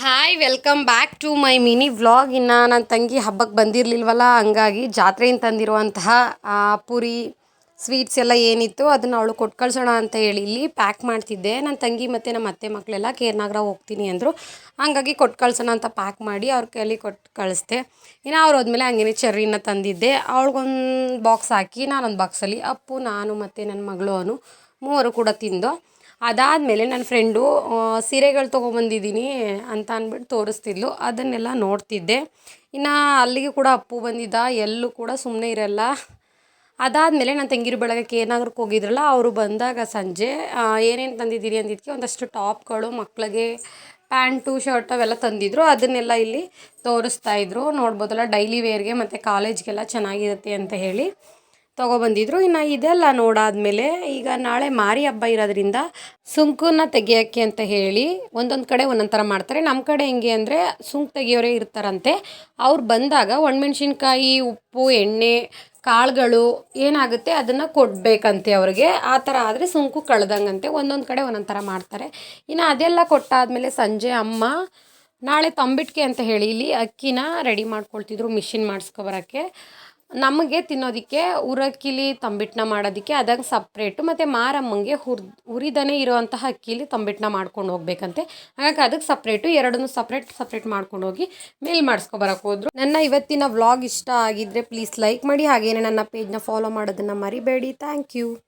Hi welcome back to my mini vlog ಇನ್ನು ನನ್ನ ತಂಗಿ ಹಬ್ಬಕ್ಕೆ ಬಂದಿರಲಿಲ್ವಲ್ಲ, ಹಂಗಾಗಿ ಜಾತ್ರೆಯಿಂದ ತಂದಿರುವಂತಹ ಪುರಿ ಸ್ವೀಟ್ಸ್ ಎಲ್ಲ ಏನಿತ್ತು ಅದನ್ನು ಅವಳು ಕೊಟ್ಟು ಕಳ್ಸೋಣ ಅಂತ ಹೇಳಿ ಇಲ್ಲಿ ಪ್ಯಾಕ್ ಮಾಡ್ತಿದ್ದೆ. ನನ್ನ ತಂಗಿ ಮತ್ತು ನಮ್ಮ ಅತ್ತೆ ಮಕ್ಕಳೆಲ್ಲ ಕೇರ್ನಾಗ್ರ ಹೋಗ್ತೀನಿ ಅಂದರು. ಹಂಗಾಗಿ ಕೊಟ್ಟು ಕಳ್ಸೋಣ ಅಂತ ಪ್ಯಾಕ್ ಮಾಡಿ ಅವ್ರ ಕೈಯಲ್ಲಿ ಕೊಟ್ಟು ಕಳಿಸ್ದೆ. ಇನ್ನು ಅವ್ರು ಹೋದ್ಮೇಲೆ ಹಂಗೇನೆ ಚೆರ್ರಿನ ತಂದಿದ್ದೆ. ಅವಳಿಗೊಂದು ಬಾಕ್ಸ್ ಹಾಕಿ ನಾನೊಂದು ಬಾಕ್ಸಲ್ಲಿ ಅಪ್ಪು, ನಾನು ಮತ್ತು ನನ್ನ ಮಗಳು, ಅವನು ಮೂವರು ಕೂಡ ತಿಂದು ಅದಾದಮೇಲೆ ನನ್ನ ಫ್ರೆಂಡು ಸೀರೆಗಳು ತೊಗೊಂಬಂದಿದ್ದೀನಿ ಅಂತ ಅಂದ್ಬಿಟ್ಟು ತೋರಿಸ್ತಿದ್ಲು. ಅದನ್ನೆಲ್ಲ ನೋಡ್ತಿದ್ದೆ. ಇನ್ನು ಅಲ್ಲಿಗೆ ಕೂಡ ಅಪ್ಪು ಬಂದಿದ್ದ, ಎಲ್ಲೂ ಕೂಡ ಸುಮ್ಮನೆ ಇರಲ್ಲ. ಅದಾದಮೇಲೆ ನನ್ನ ತಂಗಿರು ಬೆಳಗಕ್ಕೆ ಏನಾದ್ರು ಹೋಗಿದ್ರಲ್ಲ, ಅವರು ಬಂದಾಗ ಸಂಜೆ ಏನೇನು ತಂದಿದ್ದೀರಿ ಅಂದಿದ್ದಕ್ಕೆ ಒಂದಷ್ಟು ಟಾಪ್ಗಳು ಮಕ್ಕಳಿಗೆ ಪ್ಯಾಂಟು, ಶರ್ಟ್ ಅವೆಲ್ಲ ತಂದಿದ್ರು. ಅದನ್ನೆಲ್ಲ ಇಲ್ಲಿ ತೋರಿಸ್ತಾ ಇದ್ರು. ನೋಡ್ಬೋದಲ್ಲ, ಡೈಲಿ ವೇರ್ಗೆ ಮತ್ತು ಕಾಲೇಜ್ಗೆಲ್ಲ ಚೆನ್ನಾಗಿರುತ್ತೆ ಅಂತ ಹೇಳಿ. ತೊಗೊಬಂದಿದ್ರು. ಇನ್ನು ಇದೆಲ್ಲ ನೋಡಾದಮೇಲೆ ಈಗ ನಾಳೆ ಮಾರಿ ಹಬ್ಬ ಇರೋದ್ರಿಂದ ಸುಂಕನ್ನ ತೆಗಿಯೋಕ್ಕೆ ಅಂತ ಹೇಳಿ ಒಂದೊಂದು ಕಡೆ ಒಂದೊಂದು ಥರ ಮಾಡ್ತಾರೆ. ನಮ್ಮ ಕಡೆ ಹೆಂಗೆ ಅಂದರೆ ಸುಂಕು ತೆಗಿಯೋರೇ ಇರ್ತಾರಂತೆ. ಅವ್ರು ಬಂದಾಗ ಒಣಮೆಣ್ಸಿನ್ಕಾಯಿ, ಉಪ್ಪು, ಎಣ್ಣೆ, ಕಾಳುಗಳು ಏನಾಗುತ್ತೆ ಅದನ್ನು ಕೊಡಬೇಕಂತೆ ಅವ್ರಿಗೆ. ಆ ಥರ ಆದರೆ ಸುಂಕು ಕಳೆದಂಗಂತೆ ಒಂದೊಂದು ಕಡೆ ಒಂದೊಂದು ಥರ ಮಾಡ್ತಾರೆ. ಇನ್ನು ಅದೆಲ್ಲ ಕೊಟ್ಟಾದಮೇಲೆ ಸಂಜೆ ಅಮ್ಮ ನಾಳೆ ತಂಬಿಟ್ಕೆ ಅಂತ ಹೇಳಿ ಇಲ್ಲಿ ಅಕ್ಕಿನ ರೆಡಿ ಮಾಡ್ಕೊಳ್ತಿದ್ರು ಮಿಷಿನ್ ಮಾಡಿಸ್ಕೊಬರೋಕ್ಕೆ. ನಮಗೆ ತಿನ್ನೋದಕ್ಕೆ ಉರಕ್ಕಿಲಿ ತಂಬಿಟ್ಟನ್ನ ಮಾಡೋದಕ್ಕೆ ಅದಂಗೆ ಸಪ್ರೇಟು ಮತ್ತು ಮಾರಮ್ಮಂಗೆ ಹುರ್ ಹುರಿದನೇ ಇರೋವಂತಹ ಅಕ್ಕಿಲಿ ತಂಬಿಟ್ಟನ್ನ ಮಾಡ್ಕೊಂಡು ಹೋಗ್ಬೇಕಂತೆ. ಹಾಗಾಗಿ ಅದಕ್ಕೆ ಸಪ್ರೇಟು ಎರಡನ್ನೂ ಸಪ್ರೇಟ್ ಸಪ್ರೇಟ್ ಮಾಡ್ಕೊಂಡು ಹೋಗಿ ಮೇಲ್ ಮಾಡಿಸ್ಕೊಬರಕ್ಕೆ ಹೋದ್ರು. ನನ್ನ ಇವತ್ತಿನ ವ್ಲಾಗ್ ಇಷ್ಟ ಆಗಿದ್ದರೆ ಪ್ಲೀಸ್ ಲೈಕ್ ಮಾಡಿ. ಹಾಗೇನೆ ನನ್ನ ಪೇಜ್ನ ಫಾಲೋ ಮಾಡೋದನ್ನು ಮರಿಬೇಡಿ. Thank you